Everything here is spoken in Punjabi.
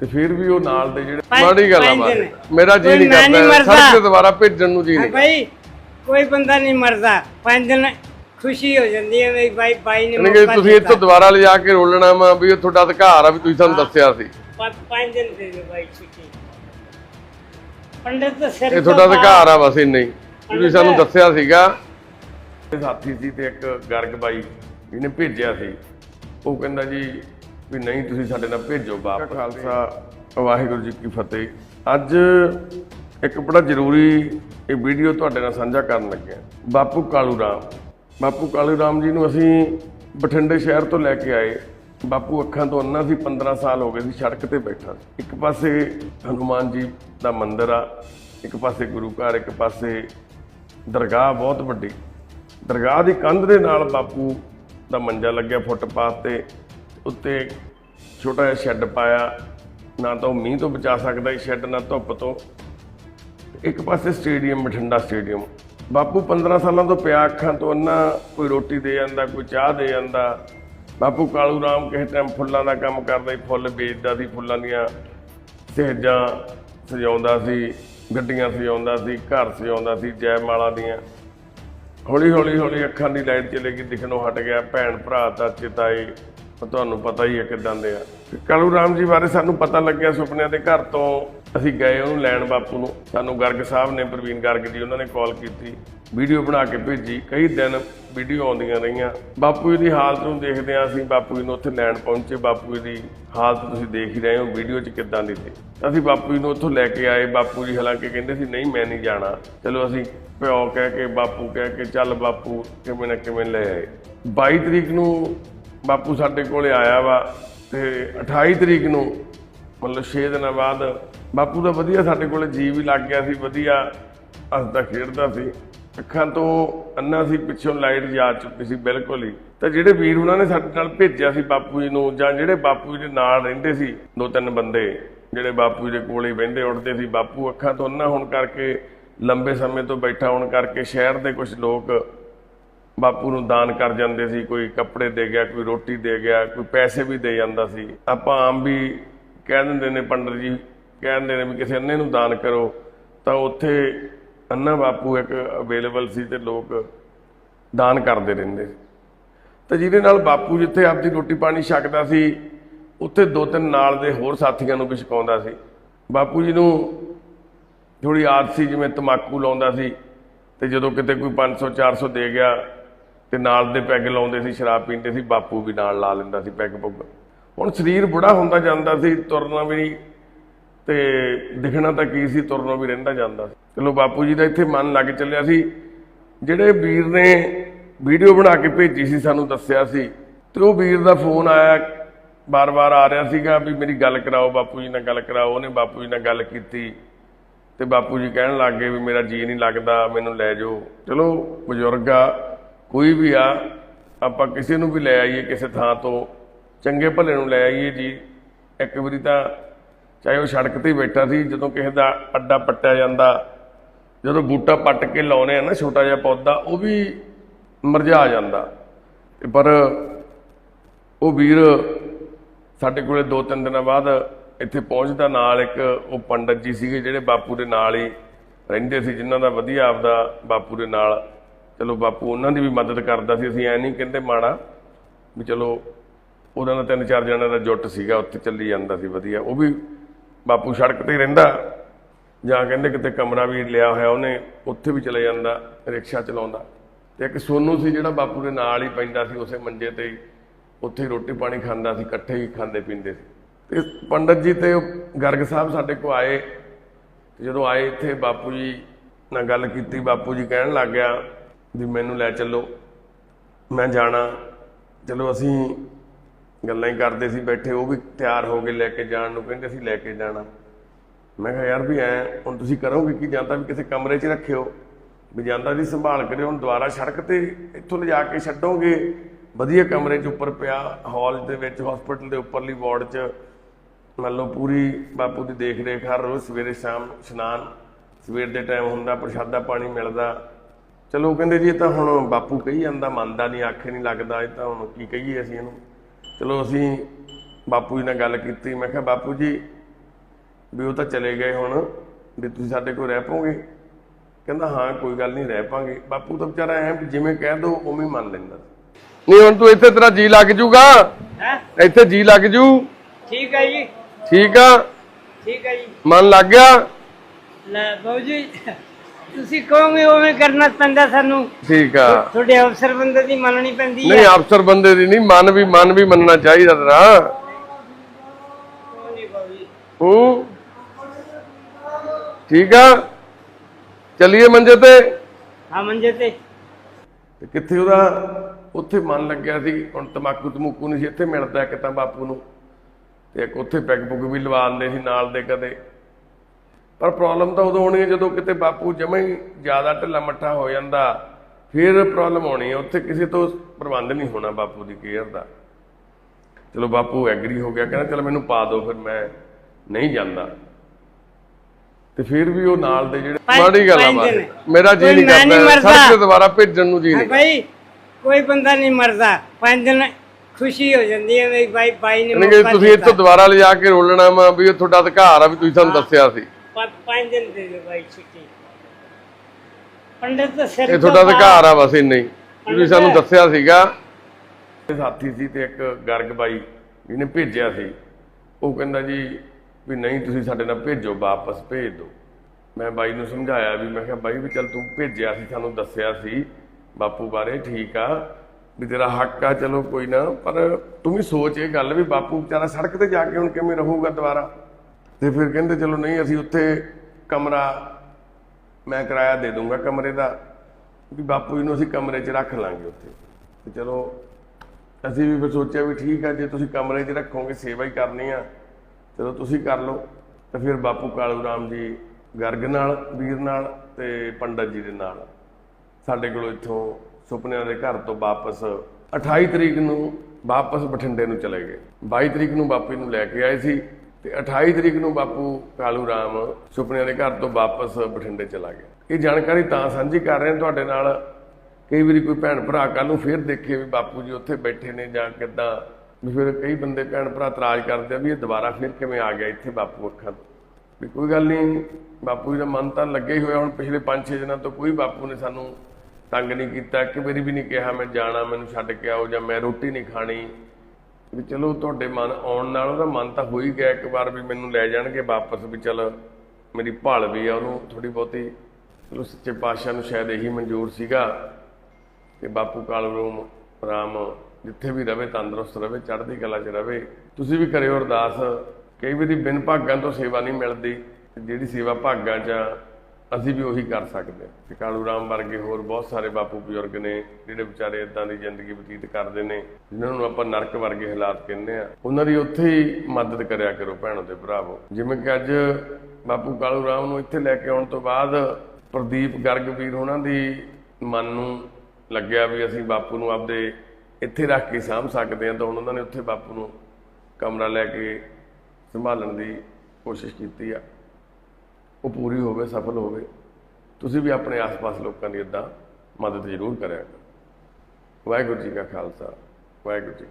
ਤੇ ਫਿਰ ਵੀ ਉਹ ਨਾਲ ਦੇ ਜਿਹੜੇ ਮਾੜੀ ਗੱਲ ਆ ਬਾਤ। ਮੇਰਾ ਜੀ ਨਹੀਂ ਮੈਂ ਨਹੀਂ ਕਰਦਾ। ਸੜਕ ਤੇ ਦੁਬਾਰਾ ਭੇਜਣ ਨੂੰ ਜੀ ਨਹੀਂ ਭਾਈ ਕੋਈ ਬੰਦਾ ਨਹੀਂ ਮਰਦਾ। ਪੰਜ ਦਿਨ ਖੁਸ਼ੀ ਹੋ ਜਾਂਦੀ ਹੈ ਵੀ ਭਾਈ ਬਾਈ ਨੇ ਮੌਕਾ ਤੁਸੀਂ ਇੱਥੋਂ। ਦੁਬਾਰਾ ਲਿਜਾ ਕੇ ਰੋਲਣਾ ਵਾ ਵੀ ਇਹ ਤੁਹਾਡਾ ਅਧਿਕਾਰ ਆ ਵੀ ਤੁਸੀਂ ਸਾਨੂੰ ਦੱਸਿਆ ਸੀ। ਪੰਜ ਦਿਨ ਦੇ ਦਿਓ ਭਾਈ ਛੁੱਟੀ। ਪੰਡਤ ਤਾਂ ਸਿਰ ਇਹ ਤੁਹਾਡਾ ਅਧਿਕਾਰ ਆ ਬਸ ਇੰਨਾ ਹੀ। ਤੁਸੀਂ ਸਾਨੂੰ ਦੱਸਿਆ ਸੀਗਾ। ਸਾਥੀ ਸੀ ਤੇ ਇੱਕ ਗਰਗ ਬਾਈ ਜਿਹਨੇ ਭੇਜਿਆ ਸੀ। ਉਹ ਕਹਿੰਦਾ ਜੀ ਵੀ ਨਹੀਂ ਤੁਸੀਂ ਸਾਡੇ ਨਾਲ ਭੇਜੋ ਵਾਪਸ। ਖਾਲਸਾ। ਵਾਹਿਗੁਰੂ ਜੀ ਕੀ ਫਤਿਹ। ਅੱਜ ਇੱਕ ਬੜਾ ਜ਼ਰੂਰੀ ਇਹ ਵੀਡੀਓ ਤੁਹਾਡੇ ਨਾਲ ਸਾਂਝਾ ਕਰਨ ਲੱਗੇ ਹਾਂ। ਬਾਪੂ ਕਾਲੂ ਰਾਮ। ਬਾਪੂ ਕਾਲੂ ਰਾਮ ਜੀ ਨੂੰ ਅਸੀਂ ਬਠਿੰਡੇ ਸ਼ਹਿਰ ਤੋਂ ਲੈ ਕੇ ਆਏ। ਬਾਪੂ ਅੱਖਾਂ ਤੋਂ ਅੰਨਾ ਸੀ 15 ਸਾਲ ਹੋ ਗਏ ਸੀ ਸੜਕ ਤੇ ਬੈਠਾ ਸੀ। ਇੱਕ ਪਾਸੇ ਹਨੂਮਾਨ ਜੀ ਦਾ ਮੰਦਿਰ ਆ ਇੱਕ ਪਾਸੇ ਗੁਰੂ ਘਰ ਇੱਕ ਪਾਸੇ ਦਰਗਾਹ ਬਹੁਤ ਵੱਡੀ। ਦਰਗਾਹ ਦੀ ਕੰਧ ਦੇ ਨਾਲ ਬਾਪੂ ਦਾ ਮੰਜਾ ਲੱਗਿਆ ਫੁੱਟਪਾਥ ਤੇ। ਉੱਤੇ ਛੋਟਾ ਜਿਹਾ ਸ਼ੈੱਡ ਪਾਇਆ। ਨਾ ਤਾਂ ਉਹ ਮੀਂਹ ਤੋਂ ਬਚਾ ਸਕਦਾ ਇਹ ਸ਼ੈੱਡ, ਨਾ ਧੁੱਪ ਤੋਂ। ਇੱਕ ਪਾਸੇ ਸਟੇਡੀਅਮ, ਬਠਿੰਡਾ ਸਟੇਡੀਅਮ। ਬਾਪੂ 15 ਸਾਲਾਂ ਤੋਂ ਪਿਆ ਅੱਖਾਂ ਤੋਂ ਅੰਨਾ ਕੋਈ ਰੋਟੀ ਦੇ ਜਾਂਦਾ, ਕੋਈ ਚਾਹ ਦੇ ਜਾਂਦਾ। ਬਾਪੂ, ਕਾਲੂ ਰਾਮ ਕਿਸੇ ਟਾਈਮ ਫੁੱਲਾਂ ਦਾ ਕੰਮ ਕਰਦਾ ਸੀ, ਫੁੱਲ ਵੇਚਦਾ ਸੀ, ਫੁੱਲਾਂ ਦੀਆਂ ਸਹਿਜਾਂ ਸਜਾਉਂਦਾ ਸੀ, ਗੱਡੀਆਂ ਸਜਾਉਂਦਾ ਸੀ, ਘਰ ਸਜਾਉਂਦਾ ਸੀ ਜੈ ਮਾਲਾ ਦੀਆਂ। ਹੌਲੀ ਹੌਲੀ ਹੌਲੀ ਅੱਖਾਂ ਦੀ ਲਾਈਟ ਚਲੇ ਗਈ, ਦਿਖਣੋਂ ਹਟ ਗਿਆ, ਭੈਣ, ਭਰਾ, ਚਾਚੇ, ਤਾਏ। ਤੁਹਾਨੂੰ ਪਤਾ ਹੀ ਹੈ ਕਿਦਾਂ ਦੇ ਆ। ਕਾਲੂ ਰਾਮ ਜੀ ਬਾਰੇ ਸਾਨੂੰ ਪਤਾ ਲੱਗਿਆ ਸੁਪਨਿਆਂ ਦੇ ਘਰ ਤੋਂ ਅਸੀਂ ਗਏ ਉਹਨੂੰ ਲੈਣ ਬਾਪੂ ਨੂੰ। ਸਾਨੂੰ ਗਰਗ ਸਾਹਿਬ ਨੇ, ਪ੍ਰਵੀਨ ਗਰਗ ਜੀ ਉਹਨਾਂ ਨੇ ਕਾਲ ਕੀਤੀ, ਵੀਡੀਓ ਬਣਾ ਕੇ ਭੇਜੀ। ਕਈ ਦਿਨ ਵੀਡੀਓ ਆਉਂਦੀਆਂ ਰਹੀਆਂ। ਬਾਪੂ ਜੀ ਦੀ ਹਾਲਤ ਨੂੰ ਦੇਖਦੇ ਆ ਅਸੀਂ, ਬਾਪੂ ਜੀ ਨੂੰ ਉੱਥੇ ਲੈਣ ਪਹੁੰਚੇ। ਬਾਪੂ ਜੀ ਦੀ ਹਾਲਤ ਤੁਸੀਂ ਦੇਖ ਹੀ ਰਹੇ ਹੋ, ਵੀਡੀਓ 'ਚ ਕਿੱਦਾਂ ਦੀ ਸੀ। ਅਸੀਂ ਬਾਪੂ ਜੀ ਨੂੰ ਉੱਥੋਂ ਲੈ ਕੇ ਆਏ। ਬਾਪੂ ਜੀ ਹਾਲਾਂਕਿ ਕਹਿੰਦੇ ਸੀ, ਨਹੀਂ, ਮੈਂ ਨਹੀਂ ਜਾਣਾ। ਚਲੋ ਅਸੀਂ ਪਿਓ ਕਹਿ ਕੇ, ਬਾਪੂ ਕਹਿ ਕੇ, ਚੱਲ ਬਾਪੂ, ਕਿਵੇਂ ਨਾ ਕਿਵੇਂ ਲੈ ਆਏ। 22 ਤਰੀਕ ਨੂੰ ਬਾਪੂ ਸਾਡੇ ਕੋਲੇ ਆਇਆ ਵਾ ਤੇ 28 ਤਰੀਕ ਨੂੰ, ਮਤਲਬ 6 ਦਿਨਾਂ ਬਾਅਦ ਬਾਪੂ ਦਾ ਵਧੀਆ ਸਾਡੇ ਕੋਲੇ ਜੀ ਵੀ ਲੱਗ ਗਿਆ ਸੀ, ਵਧੀਆ ਹੱਸਦਾ ਖੇਡਦਾ ਸੀ। ਅੱਖਾਂ ਤੋਂ ਅੰਨਾ ਸੀ, ਪਿੱਛੋਂ ਲਾਈਟ ਜਾ ਚੁੱਕੀ ਸੀ ਬਿਲਕੁਲ ਹੀ। ਤਾਂ ਜਿਹੜੇ ਵੀਰ ਉਹਨਾਂ ਨੇ ਸਾਡੇ ਨਾਲ ਭੇਜਿਆ ਸੀ ਬਾਪੂ ਜੀ ਨੂੰ, ਜਾਂ ਜਿਹੜੇ ਬਾਪੂ ਜੀ ਦੇ ਨਾਲ ਰਹਿੰਦੇ ਸੀ, ਦੋ ਤਿੰਨ ਬੰਦੇ, ਜਿਹੜੇ ਬਾਪੂ ਜੀ ਦੇ ਕੋਲੇ ਹੀ ਬਹਿੰਦੇ ਉੱਠਦੇ ਸੀ, ਬਾਪੂ ਅੱਖਾਂ ਤੋਂ ਅੰਨਾ ਹੋਣ ਕਰਕੇ, ਲੰਬੇ ਸਮੇਂ ਤੋਂ ਬੈਠਾ ਹੋਣ ਕਰਕੇ ਸ਼ਹਿਰ ਦੇ ਕੁਝ ਲੋਕ ਬਾਪੂ ਨੂੰ ਦਾਨ ਕਰ ਜਾਂਦੇ ਸੀ, ਕੋਈ ਕੱਪੜੇ ਦੇ ਗਿਆ, ਕੋਈ ਰੋਟੀ ਦੇ ਗਿਆ, ਕੋਈ ਪੈਸੇ ਵੀ ਦੇ ਜਾਂਦਾ ਸੀ। ਆਪਾਂ ਆਮ ਵੀ ਕਹਿ ਦਿੰਦੇ ਨੇ, ਪੰਡਤ ਜੀ ਕਹਿ ਦਿੰਦੇ ਨੇ ਵੀ ਕਿਸੇ ਅੰਨੇ ਨੂੰ ਦਾਨ ਕਰੋ, ਤਾਂ ਉੱਥੇ ਅੰਨਾ ਬਾਪੂ ਇੱਕ ਅਵੇਲੇਬਲ ਸੀ ਤੇ ਲੋਕ ਦਾਨ ਕਰਦੇ ਰਹਿੰਦੇ ਸੀ। ਤੇ ਜਿਹਦੇ ਨਾਲ ਬਾਪੂ ਜਿੱਥੇ ਆਪਦੀ ਰੋਟੀ ਪਾਣੀ ਛਕਦਾ ਸੀ, ਉੱਥੇ ਦੋ ਤਿੰਨ ਨਾਲ ਦੇ ਹੋਰ ਸਾਥੀਆਂ ਨੂੰ ਵੀ ਛਕਾਉਂਦਾ ਸੀ। ਬਾਪੂ ਜੀ ਨੂੰ ਥੋੜੀ ਆਦਤ ਸੀ, ਜਿਵੇਂ ਤਮਾਕੂ ਲਾਉਂਦਾ ਸੀ, ਤੇ ਜਦੋਂ ਕਿਤੇ ਕੋਈ 500 400 ਦੇ ਗਿਆ ਤੇ ਨਾਲ ਦੇ ਪੈਗ ਲਾਉਂਦੇ ਸੀ, ਸ਼ਰਾਬ ਪੀਂਦੇ ਸੀ, ਬਾਪੂ ਵੀ ਨਾਲ ਲਾ ਲੈਂਦਾ ਸੀ ਪੈਗ ਪੁੱਗ। ਹੁਣ ਸਰੀਰ ਬੁੜਾ ਹੁੰਦਾ ਜਾਂਦਾ ਸੀ, ਤੁਰਨਾ ਵੀ ਨਹੀਂ, ਤੇ ਦਿਖਣਾ ਤਾਂ ਕੀ ਸੀ, ਤੁਰਨਾ ਵੀ ਰਹਿੰਦਾ ਜਾਂਦਾ ਸੀ। ਚਲੋ ਬਾਪੂ ਜੀ ਦਾ ਇੱਥੇ ਮਨ ਲੱਗ ਚੱਲਿਆ ਸੀ। ਜਿਹੜੇ ਵੀਰ ਨੇ ਵੀਡੀਓ ਬਣਾ ਕੇ ਭੇਜੀ ਸੀ, ਸਾਨੂੰ ਦੱਸਿਆ ਸੀ, ਤੇ ਉਹ ਵੀਰ ਦਾ ਫੋਨ ਆਇਆ ਬਾਰ-ਬਾਰ ਆ ਰਿਹਾ ਸੀਗਾ ਵੀ ਮੇਰੀ ਗੱਲ ਕਰਾਓ, ਬਾਪੂ ਜੀ ਨਾਲ ਗੱਲ ਕਰਾਓ, ਉਹਨੇ ਬਾਪੂ ਜੀ ਨਾਲ ਗੱਲ ਕੀਤੀ। ਤੇ ਬਾਪੂ ਜੀ ਕਹਿਣ ਲੱਗ ਗਏ ਵੀ ਮੇਰਾ ਜੀ ਨਹੀਂ ਲੱਗਦਾ, ਮੈਨੂੰ ਲੈ ਜਾਓ। ਚਲੋ ਬਜ਼ੁਰਗ ਆ ਕੋਈ ਵੀ ਆ, ਆਪਾਂ ਕਿਸੇ ਨੂੰ ਵੀ ਲੈ ਆਈਏ, ਕਿਸੇ ਥਾਂ ਤੋਂ ਚੰਗੇ ਭਲੇ ਨੂੰ ਲੈ ਆਈਏ ਜੀ। ਇੱਕ ਵਾਰੀ ਤਾਂ ਚਾਹੇ ਉਹ ਸੜਕ ਤੇ ਬੈਠਾ ਸੀ, ਜਦੋਂ ਕਿਸੇ ਦਾ ਅੱਡਾ ਪੱਟਿਆ ਜਾਂਦਾ, ਜਦੋਂ ਬੂਟਾ ਪੱਟ ਕੇ ਲਾਉਨੇ ਆ ਨਾ ਛੋਟਾ ਜਿਹਾ ਪੌਦਾ, ਉਹ ਵੀ ਮਰਝਾ ਜਾਂਦਾ। ਪਰ ਉਹ ਵੀਰ ਸਾਡੇ ਕੋਲੇ ਦੋ ਤਿੰਨ ਦਿਨਾਂ ਬਾਅਦ ਇੱਥੇ ਪਹੁੰਚਦਾ, ਨਾਲ ਇੱਕ ਉਹ ਪੰਡਤ ਜੀ ਸੀਗੇ ਜਿਹੜੇ ਬਾਪੂ ਦੇ ਨਾਲ ਹੀ ਰਹਿੰਦੇ ਸੀ, ਜਿਨ੍ਹਾਂ ਦਾ ਵਧੀਆ ਆਪਦਾ ਬਾਪੂ ਦੇ ਨਾਲ ਚਲੋ ਬਾਪੂ, ਉਹਨਾਂ ਦੀ ਵੀ ਮਦਦ ਕਰਦਾ ਸੀ, ਅਸੀਂ ਐ ਨਹੀਂ ਕਹਿੰਦੇ ਮਾੜਾ, ਵੀ ਚਲੋ ਉਹਨਾਂ ਦਾ ਤਿੰਨ ਚਾਰ ਜਣਿਆਂ ਦਾ ਜੁੱਟ ਸੀਗਾ, ਉੱਥੇ ਚੱਲੀ ਜਾਂਦਾ ਸੀ, ਵਧੀਆ। ਉਹ ਵੀ ਬਾਪੂ ਸੜਕ ਤੇ ਰਹਿੰਦਾ, ਜਾਂ ਕਹਿੰਦੇ ਕਿਤੇ ਕਮਰਾ ਵੀ ਲਿਆ ਹੋਇਆ ਉਹਨੇ, ਉੱਥੇ ਵੀ ਚਲੇ ਜਾਂਦਾ, ਰਿਕਸ਼ਾ ਚਲਾਉਂਦਾ। ਤੇ ਇੱਕ ਸੋਨੂ ਸੀ ਜਿਹੜਾ ਬਾਪੂ ਦੇ ਨਾਲ ਹੀ ਪੈਂਦਾ ਸੀ, ਉਸੇ ਮੰਜੇ ਤੇ ਉੱਥੇ ਹੀ ਰੋਟੀ ਪਾਣੀ ਖਾਂਦਾ ਸੀ, ਇਕੱਠੇ ਹੀ ਖਾਂਦੇ ਪੀਂਦੇ ਸੀ। ਤੇ ਪੰਡਤ ਜੀ ਤੇ ਗਰਗ ਸਾਹਿਬ ਸਾਡੇ ਕੋਲ ਆਏ, ਤੇ ਜਦੋਂ ਆਏ ਇੱਥੇ, ਬਾਪੂ ਜੀ ਨਾਲ ਗੱਲ ਕੀਤੀ, ਬਾਪੂ ਜੀ ਕਹਿਣ ਲੱਗ ਗਿਆ ਵੀ ਮੈਨੂੰ ਲੈ ਚੱਲੋ, ਮੈਂ ਜਾਣਾ। ਚਲੋ ਅਸੀਂ ਗੱਲਾਂ ਹੀ ਕਰਦੇ ਸੀ, ਬੈਠੇ, ਉਹ ਵੀ ਤਿਆਰ ਹੋ ਗਏ ਲੈ ਕੇ ਜਾਣ ਨੂੰ ਕਹਿੰਦੇ ਅਸੀਂ ਲੈ ਕੇ ਜਾਣਾ। ਮੈਂ ਕਿਹਾ, ਯਾਰ ਵੀ ਐ, ਹੁਣ ਤੁਸੀਂ ਕਰੋਗੇ ਕੀ? ਜਾਂਦਾ ਵੀ ਕਿਸੇ ਕਮਰੇ 'ਚ ਰੱਖਿਓ। ਵੀ ਜਾਂਦਾ ਦੀ ਸੰਭਾਲ ਕਰਿਓ, ਹੁਣ ਦੁਬਾਰਾ ਸੜਕ ਤੇ ਇੱਥੋਂ ਲਿਜਾ ਕੇ ਛੱਡੋਗੇ। ਵਧੀਆ ਕਮਰੇ 'ਚ ਉੱਪਰ ਪਿਆ, ਹਾਲ ਦੇ ਵਿੱਚ ਹਸਪੀਟਲ ਦੇ ਉੱਪਰਲੀ ਵਾਰਡ 'ਚ। ਮੰਨ ਲਓ ਪੂਰੀ ਬਾਪੂ ਦੀ ਦੇਖ ਰੇਖ ਹਰ ਰੋਜ਼ ਸਵੇਰੇ ਸ਼ਾਮ ਇਸ਼ਨਾਨ। ਸਵੇਰ ਦੇ ਟਾਈਮ ਹੁੰਦਾ, ਪ੍ਰਸ਼ਾਦਾ ਪਾਣੀ ਮਿਲਦਾ। ਚਲੋ ਕਹਿੰਦੇ ਜੀ ਇਹ ਤਾਂ ਹੁਣ ਬਾਪੂ ਕਹੀ ਜਾਂਦਾ ਮੰਨਦਾ ਨਹੀਂ ਆਖੇ ਨਹੀਂ ਲੱਗਦਾ ਇਹ ਤਾਂ ਹੁਣ ਕੀ ਕਹੀਏ ਅਸੀਂ ਇਹਨੂੰ। ਚਲੋ ਅਸੀਂ ਬਾਪੂ ਜੀ ਨਾਲ ਗੱਲ ਕੀਤੀ ਮੈਂ ਕਿਹਾ ਬਾਪੂ ਜੀ ਵੀ ਉਹ ਤਾਂ ਚਲੇ ਗਏ ਹੁਣ ਵੀ ਤੁਸੀਂ ਸਾਡੇ ਕੋਲ ਰਹਿ ਪੋਗੇ ਕਹਿੰਦਾ ਹਾਂ ਕੋਈ ਗੱਲ ਨਹੀਂ ਰਹਿ ਪਾਂਗੇ। ਬਾਪੂ ਤਾਂ ਵਿਚਾਰਾ ਐ ਵੀ ਜਿਵੇਂ ਕਹਿ ਦੋ ਉਵੇਂ ਮੰਨ ਲੈਂਦਾ ਨਹੀਂ ਹੁਣ ਤੂੰ ਇੱਥੇ ਤੇਰਾ ਜੀ ਲੱਗ ਜੂਗਾ। ਹੈ? ਇੱਥੇ ਜੀ ਲੱਗ ਜੂ। ਠੀਕ ਹੈ ਜੀ। ਠੀਕ ਆ? ਠੀਕ ਹੈ ਜੀ। ਮਨ ਲੱਗ ਗਿਆ? ਲੈ ਬਾਬੂ ਜੀ। ਤੁਸੀਂ ਕਹੋਗੇ ਉਵੇਂ ਕਰਨਾ ਪੈਂਦਾ ਸਾਨੂੰ। ਠੀਕ ਆ। ਤੁਹਾਡੇ ਅਫਸਰ ਬੰਦੇ ਦੀ ਮੰਨਣੀ ਪੈਂਦੀ ਨਹੀਂ ਹੈ ਅਫਸਰ ਬੰਦੇ ਦੀ ਨਹੀਂ ਮਨ ਵੀ ਮਨ ਵੀ ਮੰਨਣਾ ਚਾਹੀਦਾ ਤੇਰਾ। ਹੂੰ। ਠੀਕ ਆ। ਚੱਲੀਏ ਮੰਜੇ ਤੇ। ਹਾਂ ਮੰਜੇ ਤੇ। ਤੇ ਕਿੱਥੇ ਉਹਦਾ ਉੱਥੇ ਮਨ ਲੱਗਿਆ ਸੀ ਹੁਣ ਤਮਾਕੂ ਤਮੂਕੂ ਨਹੀਂ ਸੀ ਇੱਥੇ ਮਿਲਦਾ ਇੱਕ ਤਾਂ ਬਾਪੂ ਨੂੰ। ਤੇ ਇੱਕ ਉੱਥੇ ਪੈਗ ਪੁਗ ਵੀ ਲਵਾ ਦਿੰਦੇ ਸੀ ਨਾਲ ਦੇ ਕਦੇ। ਪਰ ਪ੍ਰੋਬਲਮ ਤਾਂ ਉਦੋਂ ਹੋਣੀ ਹੈ ਜਦੋਂ ਕਿਤੇ ਬਾਪੂ ਜਮਾ ਹੀ ਜ਼ਿਆਦਾ ਢਿੱਲਾ ਮੱਠਾ ਹੋ ਜਾਂਦਾ ਫਿਰ ਪ੍ਰੋਬਲਮ ਹੋਣੀ ਹੈ। ਉੱਥੇ ਕਿਸੇ ਤੋਂ ਪ੍ਰਬੰਧ ਨਹੀਂ ਹੋਣਾ ਬਾਪੂ ਦੀ ਕੇਅਰ ਦਾ। ਚਲੋ ਬਾਪੂ ਐਗਰੀ ਹੋ ਗਿਆ ਕਹਿੰਦਾ ਚਲ ਮੈਨੂੰ ਪਾ ਦਿਓ ਫਿਰ ਮੈਂ ਨਹੀਂ ਜਾਂਦਾ। ਤੇ ਫਿਰ ਵੀ ਉਹ ਨਾਲ ਦੇ ਜਿਹੜੇ ਮਾੜੀ ਗੱਲ ਆ। ਮੇਰਾ ਜੀ ਨਹੀਂ ਮੈਂ ਕਰਦਾ ਤੇ ਦੁਬਾਰਾ ਭੇਜਣ ਨੂੰ ਜੀ ਨਹੀਂ ਭਾਈ ਕੋਈ ਬੰਦਾ ਨਹੀਂ ਮਰਦਾ। ਪੰਜ ਦਿਨ ਖੁਸ਼ੀ ਹੋ ਜਾਂਦੀ ਹੈ ਵੀ ਭਾਈ ਭਾਈ ਨੇ ਤੁਸੀਂ। ਇੱਥੋਂ ਦੁਬਾਰਾ ਲਿਜਾ ਕੇ ਰੋਲਣਾ ਵਾ ਵੀ ਇਹ ਤੁਹਾਡਾ ਅਧਿਕਾਰ ਆ ਵੀ ਤੁਸੀਂ ਸਾਨੂੰ ਦੱਸਿਆ ਸੀ। ਪੰਜ ਪੰਜ ਦਿਨ ਦੇ ਦਿਓ ਭਾਈ ਛੁੱਟੀ। ਪੰਡਤ ਸਿਰ ਇਹ ਤੁਹਾਡਾ ਅਧਿਕਾਰ ਆ ਬਸ ਇੰਨਾ ਹੀ। ਤੁਸੀਂ ਸਾਨੂੰ ਦੱਸਿਆ ਸੀਗਾ। ਇਹ ਸਾਥੀ ਸੀ ਤੇ ਇੱਕ ਗਰਗ ਬਾਈ ਜਿਹਨੇ ਭੇਜਿਆ ਸੀ। ਉਹ ਕਹਿੰਦਾ ਜੀ ਵੀ ਨਹੀਂ ਤੁਸੀਂ ਸਾਡੇ ਨਾਲ ਭੇਜੋ ਵਾਪਸ ਭੇਜ ਦਿਓ। ਮੈਂ ਬਾਈ ਨੂੰ ਸਮਝਾਇਆ ਵੀ ਮੈਂ ਕਿਹਾ ਬਾਈ ਵੀ ਚੱਲ ਤੂੰ ਭੇਜਿਆ ਸੀ ਸਾਨੂੰ ਦੱਸਿਆ ਸੀ। ਬਾਪੂ ਬਾਰੇ ਠੀਕ ਆ। ਵੀ ਤੇਰਾ ਹੱਕ ਆ ਚਲੋ ਕੋਈ ਨਾ ਪਰ ਤੂੰ ਵੀ ਸੋਚ ਇਹ ਗੱਲ ਵੀ ਬਾਪੂ ਵਿਚਾਰਾ ਸੜਕ ਤੇ ਜਾ ਕੇ ਹੁਣ ਕਿਵੇਂ ਰਹੂਗਾ ਦੁਬਾਰਾ? ਤੇ ਫਿਰ ਕਹਿੰਦੇ ਚਲੋ ਨਹੀਂ, ਅਸੀਂ ਉੱਥੇ ਕਮਰਾ ਮੈਂ ਕਿਰਾਇਆ ਦੇ ਦੂੰਗਾ ਕਮਰੇ ਦਾ, ਵੀ ਬਾਪੂ ਜੀ ਨੂੰ ਅਸੀਂ ਕਮਰੇ 'ਚ ਰੱਖ ਲਾਂਗੇ ਉੱਥੇ। ਤੇ ਚਲੋ ਅਸੀਂ ਵੀ ਫਿਰ ਸੋਚਿਆ ਵੀ ਠੀਕ ਆ, ਜੇ ਤੁਸੀਂ ਕਮਰੇ 'ਚ ਰੱਖੋਗੇ, ਸੇਵਾ ਹੀ ਕਰਨੀ ਆ, ਚਲੋ ਤੁਸੀਂ ਕਰ ਲਓ। ਤੇ ਫਿਰ ਬਾਪੂ ਕਾਲੂ ਰਾਮ ਜੀ ਗਰਗ ਨਾਲ, ਵੀਰ ਨਾਲ ਤੇ ਪੰਡਤ ਜੀ ਦੇ ਨਾਲ। ਸਾਡੇ ਕੋਲੋਂ ਇੱਥੋਂ ਸੁਪਨਿਆਂ ਦੇ ਘਰ ਤੋਂ ਵਾਪਸ 28 ਤਰੀਕ ਨੂੰ ਵਾਪਸ ਬਠਿੰਡੇ ਨੂੰ ਚਲੇ ਗਏ। 22 ਤਰੀਕ ਨੂੰ ਬਾਪੂ ਨੂੰ ਲੈ ਕੇ ਆਏ ਸੀ। ਤੇ 28 ਤਰੀਕ ਨੂੰ ਬਾਪੂ ਕਾਲੂ ਰਾਮ ਸੁਪਨਿਆਂ ਦੇ ਘਰ ਤੋਂ ਵਾਪਸ ਬਠਿੰਡੇ ਚਲਾ ਗਿਆ। ਇਹ ਜਾਣਕਾਰੀ ਤਾਂ ਸਾਂਝੀ ਕਰ ਰਹੇ ਹਾਂ ਤੁਹਾਡੇ ਨਾਲ। ਕਈ ਵਾਰੀ ਕੋਈ ਭੈਣ ਭਰਾ ਕੱਲ ਨੂੰ ਫੇਰ ਦੇਖੇ ਵੀ ਬਾਪੂ ਜੀ ਉੱਥੇ ਬੈਠੇ ਨੇ ਜਾਂ ਕਿੱਦਾਂ। ਵੀ ਫਿਰ ਕਈ ਬੰਦੇ ਭੈਣ ਭਰਾ ਤਰਾਜ ਕਰਦੇ ਆ ਵੀ ਇਹ ਦੁਬਾਰਾ ਫਿਰ ਕਿਵੇਂ ਆ ਗਿਆ ਇੱਥੇ ਬਾਪੂ ਅੱਖਾਂ ਤੋਂ। ਵੀ ਕੋਈ ਗੱਲ ਨਹੀਂ, ਬਾਪੂ ਜੀ ਦਾ ਮਨ ਤਾਂ ਲੱਗਿਆ ਹੀ ਹੋਇਆ ਹੁਣ ਪਿਛਲੇ 5-6 ਦਿਨਾਂ ਤੋਂ ਕੋਈ ਬਾਪੂ ਨੇ ਸਾਨੂੰ ਤੰਗ ਨਹੀਂ ਕੀਤਾ ਕਿ ਮੇਰੀ ਵੀ ਨਹੀਂ ਕਿਹਾ ਮੈਂ ਜਾਣਾ, ਮੈਨੂੰ ਛੱਡ ਕੇ ਆਓ ਜਾਂ ਮੈਂ ਰੋਟੀ ਨਹੀਂ ਖਾਣੀ। ਵੀ ਚਲੋ ਤੁਹਾਡੇ ਮਨ ਆਉਣ ਨਾਲ ਉਹਦਾ ਮਨ ਤਾਂ ਹੋ ਹੀ ਗਿਆ ਇੱਕ ਵਾਰ ਵੀ ਮੈਨੂੰ ਲੈ ਜਾਣਗੇ ਵਾਪਸ ਵੀ ਚਲ ਮੇਰੀ ਭਾਲ ਵੀ ਆ ਉਹਨੂੰ ਥੋੜੀ ਬਹੁਤੀ। ਚਲੋ ਸੱਚੇ ਪਾਤਸ਼ਾਹ ਨੂੰ ਸ਼ਾਇਦ ਇਹੀ ਮਨਜ਼ੂਰ ਸੀਗਾ ਕਿ ਬਾਪੂ ਕਾਲੂ ਰੂਮ ਰਾਮ ਜਿੱਥੇ ਵੀ ਰਵੇ ਤੰਦਰੁਸਤ ਰਵੇ ਚੜ੍ਹਦੀ ਕਲਾ 'ਚ ਰਵੇ। ਤੁਸੀਂ ਵੀ ਕਰਿਓ ਅਰਦਾਸ। ਕਈ ਵਾਰੀ ਬਿਨ ਭਾਗਾਂ ਤੋਂ ਸੇਵਾ ਨਹੀਂ ਮਿਲਦੀ। ਜਿਹੜੀ ਸੇਵਾ ਭਾਗਾਂ 'ਚ ਆ, ਅਸੀਂ ਵੀ ਉਹੀ ਕਰ ਸਕਦੇ ਹਾਂ। ਤੇ ਕਾਲੂ ਰਾਮ ਵਰਗੇ ਹੋਰ ਬਹੁਤ ਸਾਰੇ ਬਾਪੂ ਬਜ਼ੁਰਗ ਨੇ, ਜਿਹੜੇ ਵਿਚਾਰੇ ਇਦਾਂ ਦੀ ਜ਼ਿੰਦਗੀ ਬਤੀਤ ਕਰਦੇ ਨੇ, ਜਿਨ੍ਹਾਂ ਨੂੰ ਆਪਾਂ ਨਰਕ ਵਰਗੇ ਹਾਲਾਤ ਕਹਿੰਦੇ ਆ ਉਹਨਾਂ ਦੀ ਉੱਥੇ ਹੀ ਮਦਦ ਕਰਿਆ ਕਰੋ ਭੈਣੋ ਤੇ ਭਰਾਵੋ। ਜਿਵੇਂ ਕਿ ਅੱਜ ਬਾਪੂ ਕਾਲੂ ਰਾਮ ਨੂੰ ਇੱਥੇ ਲੈ ਕੇ ਆਉਣ ਤੋਂ ਬਾਅਦ ਪ੍ਰਦੀਪ ਗਰਗ ਵੀਰ ਉਹਨਾਂ ਦੀ ਮਨ ਨੂੰ ਲੱਗਿਆ ਵੀ ਅਸੀਂ ਬਾਪੂ ਨੂੰ ਆਪਦੇ ਇੱਥੇ ਰੱਖ ਕੇ ਸਾਂਭ ਸਕਦੇ ਹਾਂ, ਤਾਂ ਹੁਣ ਉਹਨਾਂ ਨੇ ਉੱਥੇ ਬਾਪੂ ਨੂੰ ਕਮਰਾ ਲੈ ਕੇ ਸੰਭਾਲਣ ਦੀ ਕੋਸ਼ਿਸ਼ ਕੀਤੀ ਆ। ਉਹ ਪੂਰੀ ਹੋਵੇ, ਸਫਲ ਹੋਵੇ, ਤੁਸੀਂ ਵੀ ਆਪਣੇ ਆਸ-ਪਾਸ ਲੋਕਾਂ ਦੀ ਇਦਾਂ ਮਦਦ ਜ਼ਰੂਰ ਕਰਿਆ ਕਰੋ। ਵਾਹਿਗੁਰੂ ਜੀ ਕਾ ਖਾਲਸਾ, ਵਾਹਿਗੁਰੂ ਜੀ